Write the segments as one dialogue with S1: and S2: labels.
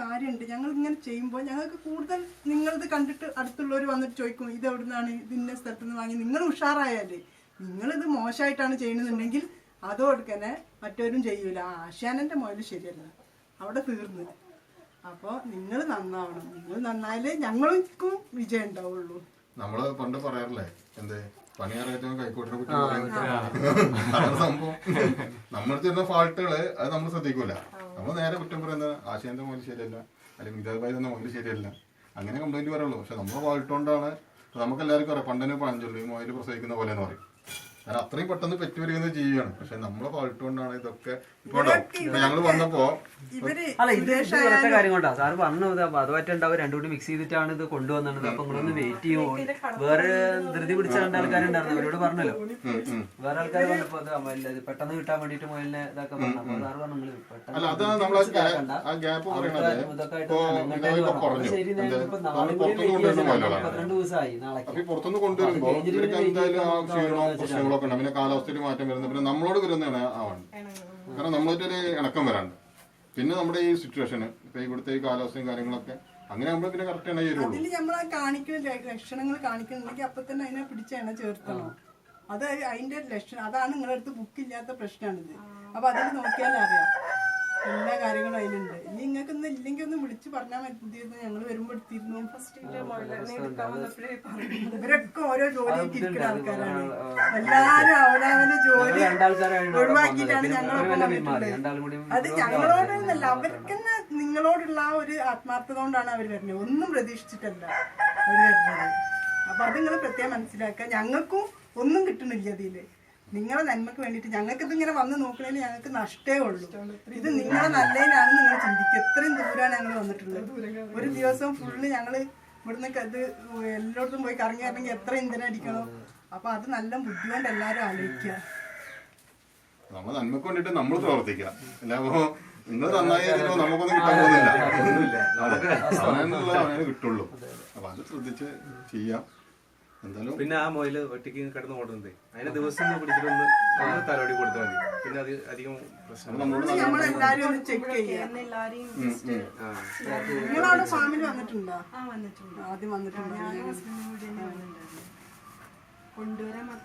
S1: കാര്യമുണ്ട്. ഞങ്ങൾ ഇങ്ങനെ ചെയ്യുമ്പോൾ ഞങ്ങൾക്ക് കൂടുതൽ നിങ്ങളിത് കണ്ടിട്ട് അടുത്തുള്ളവർ വന്നിട്ട് ചോദിക്കും ഇത് എവിടുന്നാണ് ഇത് ഇന്ന സ്ഥലത്ത് നിന്ന് വാങ്ങി നിങ്ങൾ ഉഷാറായാലേ. നിങ്ങളിത് മോശമായിട്ടാണ് ചെയ്യണമെന്നുണ്ടെങ്കിൽ അതോടുക്കനെ മറ്റവരും ചെയ്യൂല. ആ ആശാനന്റെ മുതൽ ശരിയല്ല. അവിടെ തീർന്നു. അപ്പോൾ നിങ്ങൾ നന്നാവണം. നിങ്ങൾ നന്നായാലേ ഞങ്ങൾക്കും വിജയം ഉണ്ടാവുള്ളൂ.
S2: നമ്മൾ പണ്ട് പറയാറില്ലേ എന്ത്? പണിയാറായിട്ട് കൈക്കോട്ടിനെ കുറിച്ച് സംഭവം. നമ്മൾ ചെയ്യുന്ന ഫാൾട്ടുകൾ അത് നമ്മൾ ശ്രദ്ധിക്കൂല. നമ്മൾ നേരെ കുറ്റം പറയുന്നത് ആശയന്റെ മോൽ ശരിയല്ല അല്ലെങ്കിൽ മിതാഭായി തന്നെ മോൽ ശരിയല്ല. അങ്ങനെ കംപ്ലൈന്റ് പറയുള്ളൂ പക്ഷെ നമ്മൾ ഫാൾട്ട് കൊണ്ടാണ് നമുക്ക് എല്ലാവർക്കും അറിയാം പണ്ടിന് പഴഞ്ചൊല്ലി മോയിൽ പ്രസവിക്കുന്ന പോലെ എന്ന് പറയും. കാരണം അത്രയും പെട്ടെന്ന് പെറ്റുവരികയെന്ന് ചെയ്യുകയാണ്. പക്ഷെ നമ്മളെ ഫാൾട്ട് കൊണ്ടാണ് ഇതൊക്കെ ഇപ്പൊ ഞങ്ങൾ വന്നപ്പോ
S1: ഇവർ
S3: അല്ല ഇത് ഒരൊറ്റ കാര്യം കൊണ്ടാ. സാറ് പറഞ്ഞത് ഇത് അപ്പൊ അത് പറ്റുണ്ടാവും രണ്ടു കൂടി മിക്സ് ചെയ്തിട്ടാണ് ഇത് കൊണ്ടുവന്നത്. അപ്പൊ നിങ്ങളൊന്ന് വെയിറ്റ് ചെയ്യുമോ വേറെ ധൃതി പിടിച്ച രണ്ട് ആൾക്കാരുണ്ടായിരുന്നു അവരോട് പറഞ്ഞല്ലോ. വേറെ ആൾക്കാർ വന്നപ്പോ അത് അമ്മ പെട്ടെന്ന് കിട്ടാൻ വേണ്ടിട്ട് മുയലിനെ ഇതൊക്കെ പറഞ്ഞു. അപ്പൊ സാറ് പറഞ്ഞു നിങ്ങൾ പെട്ടെന്ന്
S2: അല്ല അതാണ് നമ്മൾ ആ ഗ്യാപ്പ് പറയണത്.
S3: ഇതൊക്കെ
S2: ആയിട്ട്
S3: പന്ത്രണ്ട് ദിവസമായി
S2: നാളെ പുറത്തുനിന്ന് കൊണ്ടുവരുമ്പോ ആ ഉണ്ട്. പിന്നെ കാലാവസ്ഥയിൽ മാറ്റം വരുന്നത് പിന്നെ നമ്മളോട് വരുന്ന ആവാണ് കാരണം നമ്മളൊരു ഇണക്കം വരാണ്ട്. പിന്നെ നമ്മുടെ ഈ സിറ്റുവേഷൻ ഇപ്പൊ ഇവിടുത്തെ ഈ കാലാവസ്ഥയും കാര്യങ്ങളൊക്കെ അങ്ങനെ ആകുമ്പോൾ പിന്നെ കറക്റ്റ് ഇണ ചേരുള്ളൂ.
S1: അതിൽ നമ്മൾ കാണിക്കുന്ന ലക്ഷണങ്ങൾ കാണിക്കുന്നുണ്ടെങ്കിൽ അപ്പൊ തന്നെ അതിനെ പിടിച്ച എണ്ണ ചേർത്തണം. അത് അതിന്റെ ലക്ഷണം അതാണ് നിങ്ങളുടെ അടുത്ത് ബുക്ക് ഇല്ലാത്ത പ്രശ്നമാണിത് അപ്പൊ അതിൽ നോക്കിയാൽ അറിയാം എല്ലാ കാര്യങ്ങളും അതിലുണ്ട് ഇനി നിങ്ങൾക്ക് ഇന്ന് ഇല്ലെങ്കിൽ ഒന്ന് വിളിച്ച് പറഞ്ഞാൽ മതി. പുതിയത് ഞങ്ങൾ വരുമ്പോ എടുത്തിരുന്നു. ഇവരൊക്കെ ഓരോ ജോലിയൊക്കെ ഇരിക്കുന്ന ആൾക്കാരാണ്. എല്ലാരും അവരവരുടെ ജോലി
S3: രണ്ടാൾക്കാരാണ്
S1: ഒഴിവാക്കിയിട്ടാണ് ഞങ്ങളൊക്കെ അത് ഞങ്ങളോടൊന്നല്ല. അവർക്ക് നിങ്ങളോടുള്ള ആ ഒരു ആത്മാർത്ഥത കൊണ്ടാണ് അവർ വരുന്നത്. ഒന്നും പ്രതീക്ഷിച്ചിട്ടല്ല അവർ വരുന്നത്. അപ്പൊ അത് നിങ്ങൾ പ്രത്യേകം മനസ്സിലാക്കുക. ഞങ്ങൾക്കും ഒന്നും കിട്ടുന്നില്ല ഇതിൽ. നിങ്ങളെ നന്മക്ക് വേണ്ടിയിട്ട് ഞങ്ങൾക്ക് ഇതിങ്ങനെ വന്ന് നോക്കണേ ഞങ്ങൾക്ക് നഷ്ടേ ഉള്ളൂ. ഇത് നിങ്ങളെ നല്ലതിനാണ് നിങ്ങൾ ചിന്തിക്കുക എത്രയും ദൂരമാണ് ഞങ്ങൾ വന്നിട്ടുള്ളത്. ഒരു ദിവസം ഫുള്ള് ഞങ്ങൾ ഇവിടുന്ന് ഇത് എല്ലായിടത്തും പോയി കറങ്ങി ഇറങ്ങി എത്ര ഇന്ധനം അടിക്കണോ. അപ്പൊ അത് നല്ല ബുദ്ധി കൊണ്ട് എല്ലാരും ആലോചിക്കുക.
S2: നമ്മൾ നന്മക്ക് വേണ്ടിട്ട് നമ്മൾ പ്രവർത്തിക്കാം അല്ലാപ്പോ നിങ്ങൾ നന്നായി കഴിഞ്ഞാൽ നമുക്കൊന്നും കിട്ടാൻ പോകുന്നില്ല. അതെ. അവനുള്ള അവനെ കിട്ടുള്ളൂ. അപ്പൊ അത് ശ്രദ്ധിച്ച് ചെയ്യാം.
S4: പിന്നെ ആ മൊയിൽ ഒറ്റയ്ക്ക് കിടന്ന് ഓടുന്നത് അതിനെ ദിവസം പിടിച്ചിട്ടൊന്ന് ഒന്ന് തലോടി കൊടുത്താൽ മതി. പിന്നെ അത് അധികം പ്രശ്നം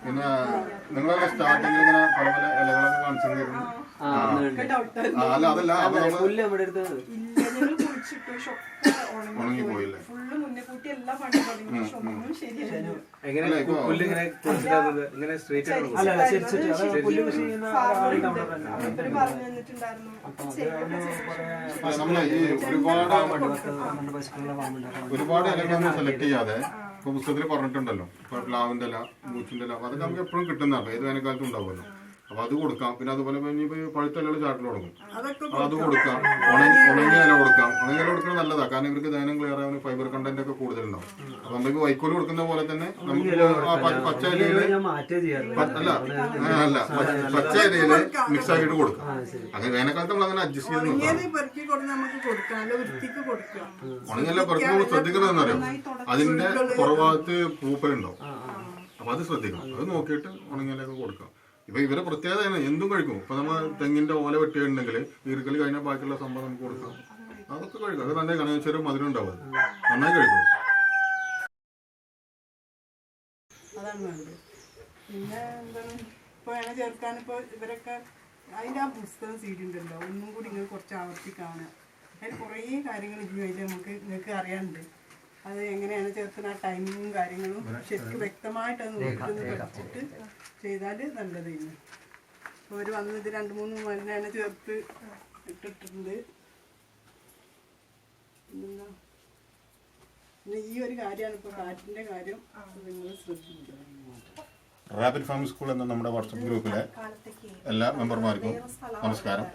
S2: പിന്നെ സ്റ്റാർട്ടിങ്ങിൽ ഇങ്ങനെ പല പല ഇലകളൊക്കെ അല്ല അതല്ല
S3: പുല്ല് അടുത്ത്
S5: ഇല്ല ഞങ്ങൾ കുഴിച്ചിട്ടു ഫുള്ള് മുന്നേ കൂട്ടി എല്ലാം പണി തുടങ്ങി പക്ഷെ ഒന്നും ശരിയല്ല
S4: എങ്ങനെ പുല്ല് ഇങ്ങനെ ഇങ്ങനെ സ്ട്രേറ്റ്.
S5: അവർ പറഞ്ഞു തന്നിട്ടുണ്ടായിരുന്നു.
S2: നമ്മളെ ഈ ഒരുപാട് ഒരുപാട് ഇലകളൊന്നും സെലക്ട് ചെയ്യാതെ ഇപ്പൊ പുസ്തകത്തിൽ പറഞ്ഞിട്ടുണ്ടല്ലോ. ഇപ്പൊ പ്ലാവിന്റെ ഇല മൂച്ചിന്റെ ഇല അതൊക്കെ നമുക്ക് എപ്പോഴും കിട്ടുന്നതാണ്. ഏത് വേനൽക്കാലത്തും ഉണ്ടാവുമല്ലോ. അപ്പൊ അത് കൊടുക്കാം. പിന്നെ അതുപോലെ ഇനിയിപ്പോ ചാട്ടിൽ കൊടുക്കും. അപ്പൊ അത് കൊടുക്കാം. ഉണങ്ങി ഉണങ്ങിയ ഇല കൊടുക്കാം. ഉണങ്ങിയ ഇല കൊടുക്കുന്നത് നല്ലതാണ് കാരണം ഇവർക്ക് ദഹനം ക്ലിയർ ആവുന്ന ഫൈബർ കണ്ടന്റ് ഒക്കെ കൂടുതലുണ്ടാവും. അപ്പൊ നമുക്ക് വൈക്കോൽ കൊടുക്കുന്ന പോലെ തന്നെ നമുക്ക് പച്ച ഇലയിൽ അല്ല അല്ല. പച്ച ഇലയിൽ മിക്സ് ആക്കിയിട്ട് കൊടുക്കാം. അങ്ങനെ വേനൽക്കാലത്ത് നമ്മൾ അങ്ങനെ അഡ്ജസ്റ്റ് ചെയ്ത് ഉണങ്ങിയല്ല പുറത്ത് നമ്മൾ ശ്രദ്ധിക്കണം ശ്രദ്ധിക്കണമെന്നറിയാം അതിന്റെ പുറഭാഗത്ത് പൂപ്പലുണ്ടാവും. അപ്പൊ അത് ശ്രദ്ധിക്കണം. അത് നോക്കിയിട്ട് ഉണങ്ങിയലൊക്കെ കൊടുക്കാം. ഇപ്പൊ ഇവരെ പ്രത്യേകത എന്തും കഴിക്കും. ഇപ്പൊ നമ്മൾ തെങ്ങിന്റെ ഓല വെട്ടിയിട്ടുണ്ടെങ്കിൽ ഈർക്കൽ കഴിഞ്ഞാൽ ബാക്കിയുള്ള സംഭവം നമുക്ക് കൊടുക്കാം. അതൊക്കെ കഴിക്കും. അത് തന്നെ കണവച്ചൊരു മധുരം ഉണ്ടാവും. നന്നായി കഴിക്കും.
S1: അതാണ് വേണ്ടത്. പിന്നെ എന്താണ്? ഇവരൊക്കെ അതിന്റെ ആ പുസ്തകം സീഡി ഉണ്ടല്ലോ ഒന്നും കൂടി ഇങ്ങനെ കുറച്ച് ആവർത്തി കാണുക അതിൽ കുറേ കാര്യങ്ങൾ ഇനി അതിൽ നമുക്ക് നിങ്ങൾക്ക് അറിയാനുണ്ട്. അത് എങ്ങനെയാണ് ചേർക്കുന്ന ആ ടൈമിങ്ങും കാര്യങ്ങളും ശരിക്കും വ്യക്തമായിട്ട് അത് നോക്കിയിട്ട് പഠിച്ചിട്ട് ചെയ്താൽ നല്ലതായിരുന്നു അപ്പോൾ അവർ വന്നത് രണ്ട് മൂന്ന് മരുന്നാണ് ചേർത്ത് ഇട്ടിട്ടുണ്ട്. പിന്നെന്താ? പിന്നെ ഈ ഒരു കാര്യമാണ് ഇപ്പോൾ കാറ്റിന്റെ കാര്യം നിങ്ങൾ ശ്രദ്ധിക്കുന്നത്
S2: റാപ്പിഡ് ഫാം സ്കൂൾ എന്ന നമ്മുടെ വാട്സപ്പ് ഗ്രൂപ്പിലെ എല്ലാ മെമ്പർമാർക്കും നമസ്കാരം.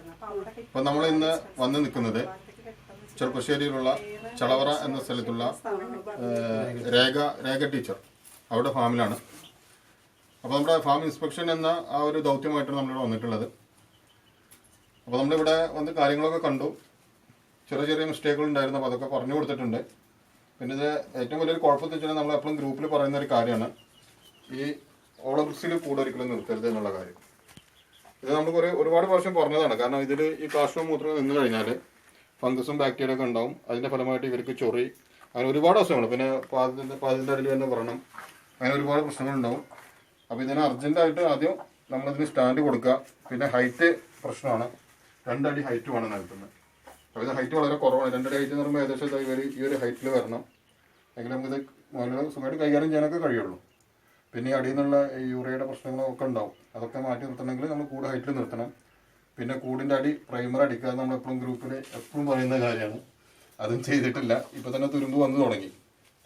S2: അപ്പൊ നമ്മൾ ഇന്ന് വന്ന് നിൽക്കുന്നത് ചെറുപ്പശ്ശേരിയിലുള്ള ചളവറ എന്ന സ്ഥലത്തുള്ള രേഖ രേഖ ടീച്ചർ. അവരുടെ ഫാമിലാണ്. അപ്പോൾ നമ്മുടെ ഫാം ഇൻസ്പെക്ഷൻ എന്ന ആ ഒരു ദൗത്യമായിട്ടാണ് നമ്മളിവിടെ വന്നിട്ടുള്ളത്. അപ്പോൾ നമ്മളിവിടെ വന്ന് കാര്യങ്ങളൊക്കെ കണ്ടു. ചെറിയ ചെറിയ മിസ്റ്റേക്കുകൾ ഉണ്ടായിരുന്നു. അപ്പോൾ അതൊക്കെ പറഞ്ഞു കൊടുത്തിട്ടുണ്ട്. പിന്നെ ഇത് ഏറ്റവും വലിയൊരു കുഴപ്പത്തിൽ വെച്ചാൽ നമ്മൾ എപ്പോഴും ഗ്രൂപ്പിൽ പറയുന്ന ഒരു കാര്യമാണ്. ഈ ഓളബ്രിക്സിൽ കൂടെ ഒരിക്കലും നിർത്തരുത് എന്നുള്ള കാര്യം. ഇത് നമ്മൾ കുറേ ഒരുപാട് പ്രാവശ്യം പറഞ്ഞതാണ്. കാരണം ഇതിൽ ഈ കാഷ്ടവും മൂത്രവും നിന്ന് കഴിഞ്ഞാൽ ഫംഗസും ബാക്ടീരിയ ഒക്കെ ഉണ്ടാവും. അതിന്റെ ഫലമായിട്ട് ഇവർക്ക് ചൊറി അങ്ങനെ ഒരുപാട് അസുഖങ്ങൾ പിന്നെ പാദത്തിന്റെ പാദത്തിന്റെ അടിയിൽ തന്നെ വ്രണം. അങ്ങനെ ഒരുപാട് പ്രശ്നങ്ങളുണ്ടാവും. അപ്പോൾ ഇതിന് അർജന്റായിട്ട് ആദ്യം നമ്മളതിന് സ്റ്റാൻഡ് കൊടുക്കുക. പിന്നെ ഹൈറ്റ് പ്രശ്നമാണ്. രണ്ടടി ഹൈറ്റ് വേണം നിലത്തുനിന്ന് അപ്പോൾ ഇത് ഹൈറ്റ് വളരെ കുറവാണ്. രണ്ടടി ഹൈറ്റ് എന്ന് പറയുമ്പോൾ ഏകദേശം ഇവർ ഈ ഒരു ഹൈറ്റിൽ വരണം. എങ്കിലും നമുക്കിത് നല്ല സുഖമായിട്ട് കൈകാര്യം ചെയ്യാനൊക്കെ കഴിയുള്ളൂ. പിന്നെ ഈ അടിയിൽ നിന്നുള്ള യൂറിയയുടെ പ്രശ്നങ്ങളൊക്കെ ഉണ്ടാവും. അതൊക്കെ മാറ്റി നിർത്തണമെങ്കിൽ നമ്മൾ കൂട് ഹൈറ്റിൽ നിർത്തണം. പിന്നെ കൂടിന്റെ അടി പ്രൈമർ അടിക്കുക നമ്മളെപ്പോഴും ഗ്രൂപ്പിൽ എപ്പോഴും പറയുന്ന കാര്യമാണ്. അതും ചെയ്തിട്ടില്ല. ഇപ്പൊ തന്നെ തുരുമ്പ് വന്നു തുടങ്ങി.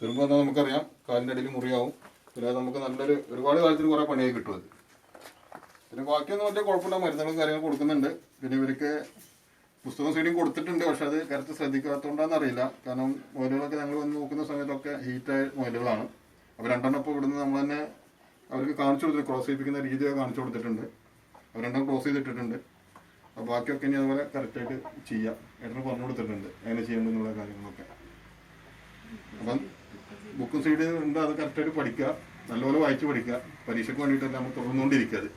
S2: തുരുമ്പ് വന്നാൽ നമുക്കറിയാം കാലിന്റെ അടിയിൽ മുറിയാവും. പിന്നെ നമുക്ക് നല്ലൊരു ഒരുപാട് കാലത്തിന് കുറേ പണിയായി കിട്ടും അത്. പിന്നെ ബാക്കിയൊന്നും വലിയ കുഴപ്പമില്ല. മരുന്നുകളും കാര്യങ്ങൾ കൊടുക്കുന്നുണ്ട്. പിന്നെ ഇവർക്ക് പുസ്തകം സീഡിയും കൊടുത്തിട്ടുണ്ട്. പക്ഷെ അത് കറക്റ്റ് ശ്രദ്ധിക്കാത്തതുകൊണ്ടാണെന്ന് അറിയില്ല. കാരണം മുയലുകളൊക്കെ ഞങ്ങൾ വന്ന് നോക്കുന്ന സമയത്തൊക്കെ ഹീറ്റായ മുയലുകളാണ് അപ്പോൾ രണ്ടെണ്ണം ഇപ്പോൾ ഇവിടുന്ന് നമ്മൾ തന്നെ അവർക്ക് കാണിച്ചു കൊടുത്തിട്ടുണ്ട്. ക്രോസ് ചെയ്യിപ്പിക്കുന്ന രീതിയൊക്കെ കാണിച്ചു കൊടുത്തിട്ടുണ്ട്. അവർ രണ്ടെണ്ണം ക്രോസ് ചെയ്തിട്ടിട്ടുണ്ട്. അപ്പോൾ ബാക്കിയൊക്കെ ഇനി അതുപോലെ കറക്റ്റായിട്ട് ചെയ്യാം. ഏട്ടന് പറഞ്ഞു കൊടുത്തിട്ടുണ്ട് എങ്ങനെ ചെയ്യേണ്ടെന്നുള്ള കാര്യങ്ങളൊക്കെ. അപ്പം ബുക്കും സൈഡ് ഉണ്ട് അത് കറക്റ്റായിട്ട് പഠിക്കുക. നല്ലപോലെ വായിച്ച് പഠിക്കുക. പരീക്ഷയ്ക്ക് വേണ്ടിയിട്ടല്ല നമ്മൾ തുടർന്നുകൊണ്ടിരിക്കുക അത്.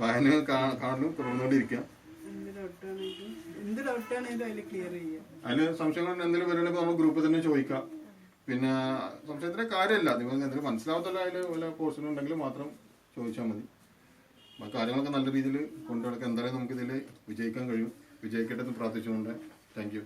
S2: വായന കാണലും തുടർന്നുകൊണ്ടിരിക്കുക.
S1: അതിൽ
S2: സംശയങ്ങൾ എന്തെങ്കിലും വരുവാണെങ്കിൽ നമ്മൾ ഗ്രൂപ്പിൽ തന്നെ ചോദിക്കാം. പിന്നെ സംശയത്തിന്റെ കാര്യമല്ല. നിങ്ങൾ എന്തെങ്കിലും മനസ്സിലാവത്തല്ല അതിൽ വല്ല പോർഷൻ ഉണ്ടെങ്കിൽ മാത്രം ചോദിച്ചാൽ മതി. കാര്യങ്ങളൊക്കെ നല്ല രീതിയിൽ കൊണ്ടുനടക്കാൻ എന്തായാലും നമുക്കിതിൽ വിജയിക്കാൻ കഴിയും. വിജയിക്കട്ടെ എന്ന് പ്രാർത്ഥിച്ചുകൊണ്ട് താങ്ക് യു.